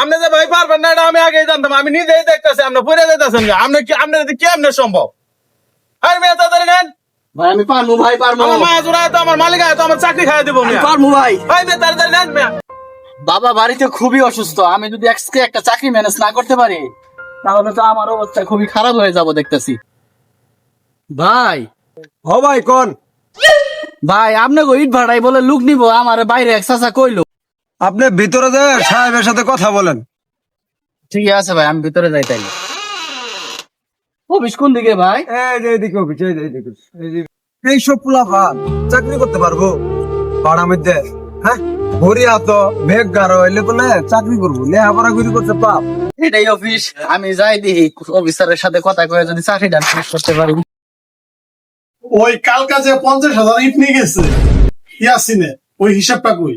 আপনি যে ভাই পারবেন না এটা আমি আগেই জানতাম। আমি নিজেই দেখতেছি আপনি পড়ে যাইতেছেন আপনি কি আপনার কেমনে সম্ভব? আর মেয়ে তাড়াতাড়ি নেন। ভাই আমি পারব ভাই পারব। আমার মা জোড়া তো আমার মালিক আছে আমার চাকরি খাই দিব আমি পারব ভাই। ভাই মেয়ে তাড়াতাড়ি নেন বাবা বাড়িতে খুবই অসুস্থ। আমি যদি আজকে একটা চাকরি ম্যানেজ না করতে পারি তাহলে তো আমার অবস্থা খুবই খারাপ হয়ে যাব দেখতেছি। ভাই। হ ভাই কোন? ভাই আপনি গো ইট ভাড়াই বলে লুক নিব আমার বাইরে এক চাচা কইলো। আপনি ভিতরে যে সাহেবের সাথে কথা বলেন। ঠিক আছে ভাই আমি ভিতরে যাই তাই অফিস কোন দিকে ভাই? এই যে এদিকে অফিস এই যে এদিকে এই যে- পোলা ভাত চাকরি করতে পারব? পাড়া মধ্যে হ্যাঁ? ভরি হাত বেগ গারো এলে বলে চাকরি করব। লেহাপড়া গুলি করতে পাপ। এটাই অফিস আমি যাই দিই অফিসারের সাথে কথা কয়ে যদি চাকরিটা finish করতে পারি। ওই কালকা যে পঞ্চাশ হাজার ইট নিয়ে গেছে ইয়াসিনে ওই হিসাবটা কই?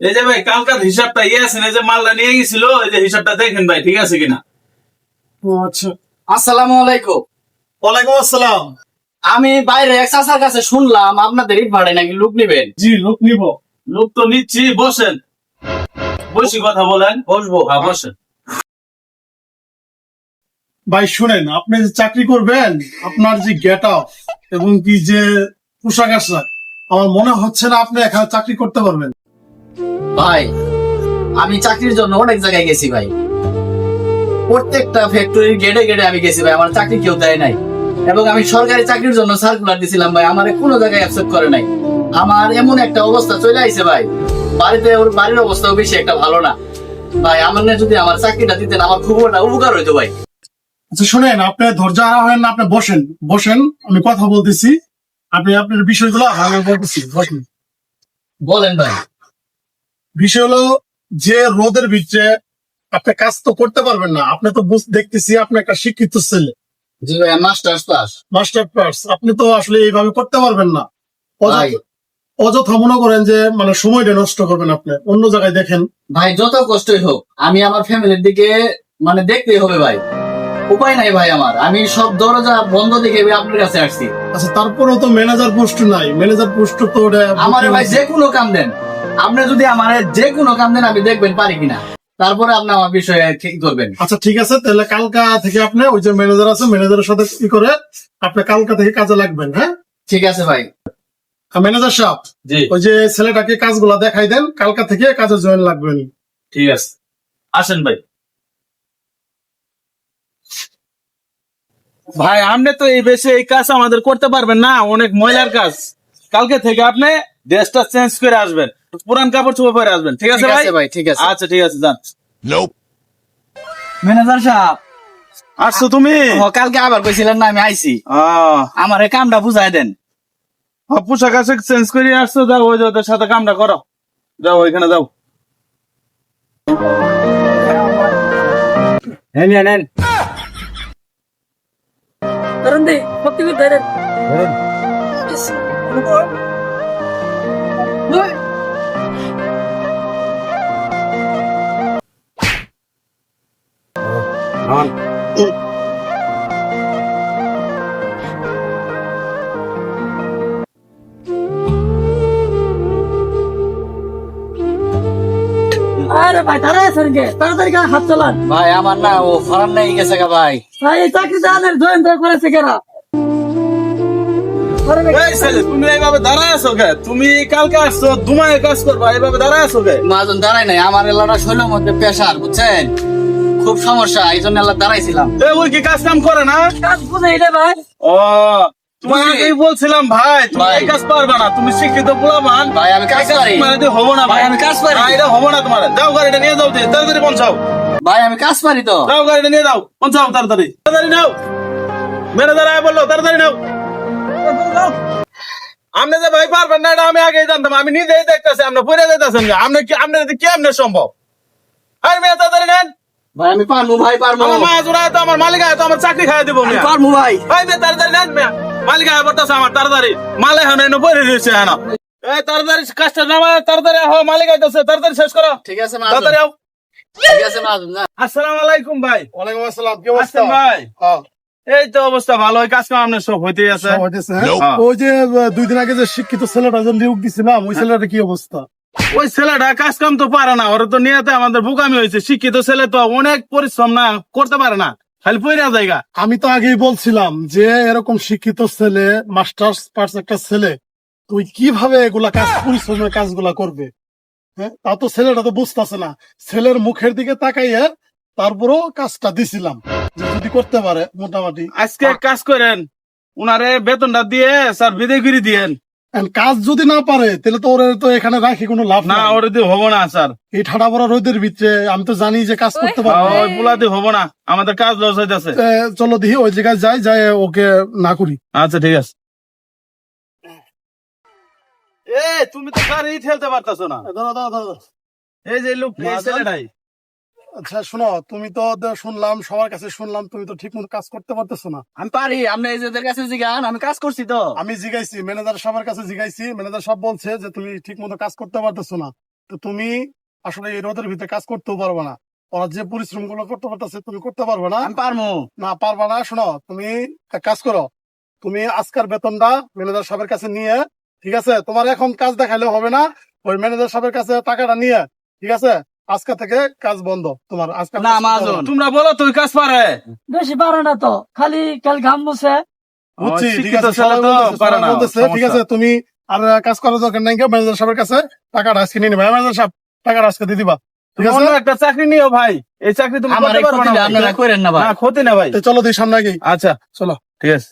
এই যে ভাই কালকার হিসাবটা ইয়ে আছে না যে মালটা নিয়ে গেছিল এই যে হিসাবটা দেখেন ভাই ঠিক আছে কিনা? আচ্ছা। আসসালামু আলাইকুম। ওয়ালাইকুম আসসালাম। আমি বাইরে এক চাচার কাছে শুনলাম আপনাদের ইট ভাড়ায় নাকি লুক নিবেন? জি লোক নিব। লোক তো নিচ্ছি বসেন। বসি কথা বলেন বসবো হ্যাঁ বসেন। ভাই শুনেন আপনি যে চাকরি করবেন আপনার যে গেট আপ এবং কি যে পোশাক আশাক আমার মনে হচ্ছে না আপনি এখানে চাকরি করতে পারবেন। ভাই আমি চাকরির জন্য অনেক জায়গায় গেছি ভাই। প্রত্যেকটা ফ্যাক্টরির গেটে গেটে আমি গেছি ভাই আমার চাকরি কেউ দেয় নাই। এবং আমি সরকারি চাকরির জন্য সার্কুলার দিছিলাম ভাই আমার কোনো জায়গায় অ্যাকসেপ্ট করে নাই। আমার এমন একটা অবস্থা চলে আইছে ভাই বাড়িতে ওর বাড়ির অবস্থাও বেশি একটা ভালো না। ভাই আমার না যদি আমার চাকরিটা দিতেন আমার খুব একটা উপকার হইতো ভাই। আচ্ছা শুনেন আপনি ধৈর্য হারা হবেন না আপনি বসেন বসেন আমি কথা বলতেছি। আপনি আপনার বিষয়গুলো আমি বলতেছি বসেন। বলেন ভাই। বিষয় হলো যে রোদের ভিতরে আপনি কাজ তো করতে পারবেন না। আপনি তো বুঝ- দেখতেছি আপনি একটা শিক্ষিত ছেলে। জি ভাই মাস্টার্স পাস মাস্টার পার্স আপনি তো আসলে এইভাবে করতে পারবেন না। ভাই। অযথা- অযথা মনে করেন যে মানে সময়টা নষ্ট করবেন আপনি। অন্য জায়গায় দেখেন। ভাই যত কষ্টই হোক আমি আমার ফ্যামিলির দিকে মানে দেখতেই হবে ভাই। উপায় নাই ভাই আমার। আমি সব দরজা বন্ধ দেখে আপনার কাছে আসছি। আচ্ছা তারপরেও তো ম্যানেজার পোস্ট নাই। ম্যানেজার পোস্ট তো ওটা আমার ভাই যে কোনো কাম দেন। আপনি যদি আমার যে কোনো কাম দেন আমি দেখবেন পারি কিনা। তারপরে আপনি আমার বিষয়ে ঠিক করবেন আচ্ছা ঠিক আছে তাহলে কালকা থেকে আপনি ওই যে ম্যানেজার আছে ম্যানেজারের সাথে কি করে আপনি কালকা থেকে কাজে লাগবেন হ্যাঁ? ঠিক আছে ভাই। ম্যানেজার সাহেব জি। ওই যে ছেলেটাকে কাজগুলা দেখাই দেন কালকা থেকে কাজে জয়েন লাগবেন। ঠিক আছে। আসেন ভাই। ভাই আপনি তো এই বেশি এই কাজ আমাদের করতে পারবেন না অনেক ময়লার কাজ। কালকে থেকে আপনি ড্রেসটা চেঞ্জ করে আসবেন। পুরান কাপড় চোপড় পরে আসবেন। ঠিক আছে ভাই? ভাই ঠিক আছে। আচ্ছা ঠিক আছে যান। ম্যানেজার সাহেব। আসছো তুমি? ও, কালকে আবার কইছিলেন না আমি আইছি। আহ, আমার এই কামটা বুঝাই দেন। পোশাক আশাক চেঞ্জ করে আসছো যাও ওই যে ওদের সাথে কামটা করো। যাও ওইখানে যাও। আরে ভাই তারা আছেন কে তাড়াতাড়ি গা হাত চালান। ভাই আমার না ও ফরান নাই গেছে গা ভাই। ভাই এই চাকরি দানের জয়েন করেছে তুমি এইভাবে দাঁড়ায় আছো কে? তুমি কালকে আসছো দুমায় কাজ করবা এইভাবে দাঁড়ায় আছো কে? মাজন দাঁড়াই নাই আমার এলাকা শৈলের মধ্যে প্রেশার বুঝছেন? খুব সমস্যা এই জন্য এলাকা দাঁড়াইছিলাম। ওই কি কাজ কাম করে না? কাজ বুঝে রে ভাই। ও তোমার বুঝলি? বলছিলাম ভাই তুমি এই কাজ পারবে না তুমি শিক্ষিত পোলামান ভাই আমি কাজ পারি। মানে হব না ভাই, আমি কাজ পারি। না, এটা হব না তোমার। যাও গাড়িটা নিয়ে যাও দিয়ে, তাড়াতাড়ি পৌঁছাও। ভাই আমি কাজ পারি তো। যাও গাড়িটা নিয়ে যাও পৌঁছাও তাড়াতাড়ি। তাড়াতাড়ি নাও। ম্যানেজার আয় বলল তাড়াতাড়ি নাও। আপনি যে ভাই পারবেন না এটা আমি আগেই জানতাম। আমি নিজেই দেখতেছি আপনি পড়ে যাইতেছেন আপনি কি আপনার কি এমনি সম্ভব? আর মেয়ে তাড়াতাড়ি নেন। ভাই আমি পারব ভাই পারব আমার মা জোড়া তো আমার মালিক আছে তো আমার চাকরি খাই দিব মিয়া। পারব ভাই। ভাই তাড়াতাড়ি নেন মেয়া। মালিক আয় আমার তাড়াতাড়ি। মাল এখন এনে পড়ে রয়েছে এই তাড়াতাড়ি কাজটা নামা তাড়াতাড়ি মালিক আইতেছে তাড়াতাড়ি শেষ করো। ঠিক আছে মাজন তাড়াতাড়ি আও। ঠিক আছে মাজন আসসালামু আলাইকুম ভাই। ওয়ালাইকুম আসসালাম কি অবস্থা? ভাই। হ্যাঁ, এই তো অবস্থা ভালো কাজ কাম আপনার সব হইতেই আছে। হইতেছে, হ্যাঁ? হ্যাঁ। ওই যে দুই দিন আগে যে শিক্ষিত ছেলেটা যে নিয়োগ দিছিলাম ওই ছেলেটা কি অবস্থা? ওই ছেলেটা কাজ কাম তো পারে না ওরা তো নিয়েতে আমাদের বোকামি হয়েছে। শিক্ষিত ছেলে তো অনেক পরিশ্রম না করতে পারে না। খালি পয়রা জায়গা। আমি তো আগেই বলছিলাম যে এরকম শিক্ষিত ছেলে মাস্টার্স পার্স একটা ছেলে তুই কীভাবে এগুলা কাজ পরিশ্রমের কাজগুলা করবে? হ্যাঁ তা তো ছেলেটা তো বুঝতেছে না। ছেলের মুখের দিকে তাকাইয়ে তারপরও কাজটা দিছিলাম। যে যদি করতে পারে মোটামুটি। আজকে কাজ করেন উনারে বেতনটা দিয়ে স্যার বিদায় করে দিয়েন। কাজ যদি না পারে তাহলে তো ওরে তো এখানে রাখি কোনো লাভ না না ওরে দিয়ে হব না স্যার। এই ঠাডা পড়া রোদের ভিতরে আমি তো জানি যে কাজ করতে পারব। ওই পোলা দিয়ে হব না আমাদের কাজ লস হইতেছে। এ, চলো দেখি ওই জায়গায় যাই যাই ওকে না করি। আচ্ছা ঠিক আছে। এ তুমি তো গাড়ি ঠেলতে পারতাছো না। দাদা দাদা দাদা এই যে লোক এই? ছেলেটাই। আচ্ছা শোনো তুমি তো শুনলাম সবার কাছে শুনলাম তুমি তো ঠিক মতো কাজ করতে পারতেছো না। আমি পারি আপনি ওদের কাছে জিগান আমি কাজ করছি তো। আমি জিগাইছি ম্যানেজার সবার কাছে জিগাইছি ম্যানেজার সব বলছে যে তুমি ঠিক মতো কাজ করতে পারতেছো না। তো তুমি আসলে এই রোদের ভিতরে কাজ করতেও পারবে না। ওরা যে পরিশ্রমগুলো করতে পারতেছে তুমি করতে পারবে না। আমি পারব না পারবে না শোনো তুমি এক কাজ করো। তুমি আজকের বেতনটা ম্যানেজার সাহেবের কাছে নিয়ে ঠিক আছে? তোমার এখন কাজ দেখাইলে হবে না ওই ম্যানেজার সাহেবের কাছে টাকাটা নিয়ে ঠিক আছে? আজকে থেকে কাজ বন্ধ। তোমার আজকে না। তোমরা বলো তুই কাজ পারে? বেশি পারে না তো। খালি কাল ঘাম মুছে। বুঝছি ঠিক আছে ঠিক তুমি আর কাজ করার দরকার নাই ম্যানেজার সাহেবের কাছে টাকাটা আজকে নিয়ে নেবে। ম্যানেজার সাহেব টাকাটা আজকে দিয়ে দিবা। ঠিক আছে? একটা চাকরি নিও ভাই। এই চাকরি তুমি আমার করতে এই না আপনারা করেন না ভাই। না ক্ষতি না ভাই। তো চলো দিই সামনে আগেই আচ্ছা। চলো। ঠিক আছে।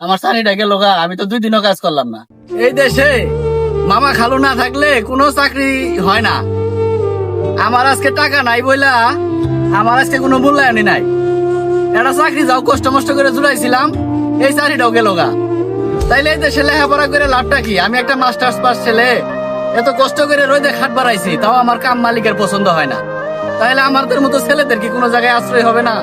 আমার চাকরিটা গেল আমি তো দুই দিনও কাজ করলাম না। এই দেশে মামা খালু না থাকলে কোনো চাকরি হয় না। আমার আজকে টাকা নাই বইলা, আমার আজকে কোনো মূল্যায়নই নাই। একটা চাকরি যাও, কষ্ট মষ্ট করে জুড়াইছিলাম, এই চাকরিটাও গেল গা। তাইলে এই দেশে লেখাপড়া করে লাভটা কি? আমি একটা মাস্টার্স পাস ছেলে, এত কষ্ট করে রোদে খাট বাড়াইছি, তাও আমার কাম মালিকের পছন্দ হয় না। তাহলে আমাদের মতো ছেলেদের কি কোনো জায়গায় আশ্রয় হবে না?